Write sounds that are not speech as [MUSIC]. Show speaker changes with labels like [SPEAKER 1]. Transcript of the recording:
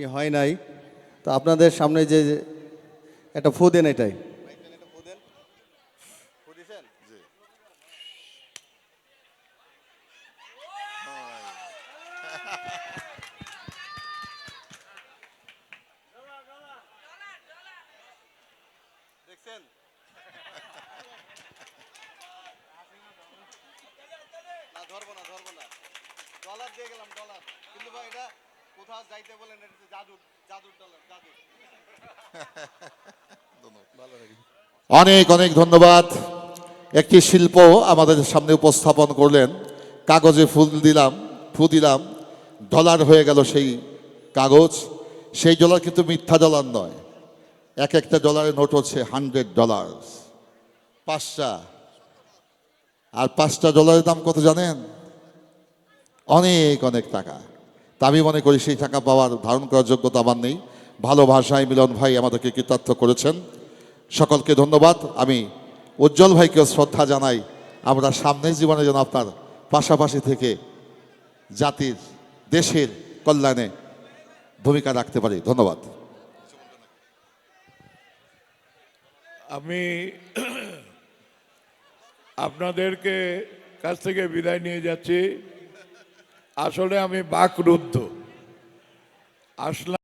[SPEAKER 1] ই হয় নাই। তো আপনাদের সামনে যে একটা ফু দেন এটাই। ধরবো না ধরবো না। ডলার দিয়ে গেলাম ডলার কিন্তু ভাই, এটা কোথাও যাইতে বলেন এটা হচ্ছে জাদুর ডলার জাদু [LAUGHS]
[SPEAKER 2] অনেক অনেক ধন্যবাদ। একটি শিল্প আমাদের সামনে উপস্থাপন করলেন। কাগজে ফুল দিলাম ফু দিলাম ডলার হয়ে গেল সেই কাগজ। সেই ডলার কিন্তু মিথ্যা ডলার নয়। এক একটা ডলারের নোট হচ্ছে হান্ড্রেড ডলার পাঁচটা। আর পাঁচটা ডলারের দাম কত জানেন? অনেক অনেক টাকা। তা আমি মনে করি সেই টাকা পাওয়ার, ধারণ করার যোগ্যতা আমার নেই। ভালো ভাষায় মিলন ভাই আমাদেরকে কৃতার্থ করেছেন। সকলকে ধন্যবাদ। আমি উজ্জ্বল ভাইকেও শ্রদ্ধা জানাই। আমরা সামনের জীবনে যেন আপনার পাশাপাশি থেকে জাতির, দেশের কল্যাণে ভূমিকা রাখতে পারি। ধন্যবাদ।
[SPEAKER 3] আমি আপনাদেরকে কাছ থেকে বিদায় নিয়ে যাচ্ছি। আসলে আমি বাকরুদ্ধ। আসলাম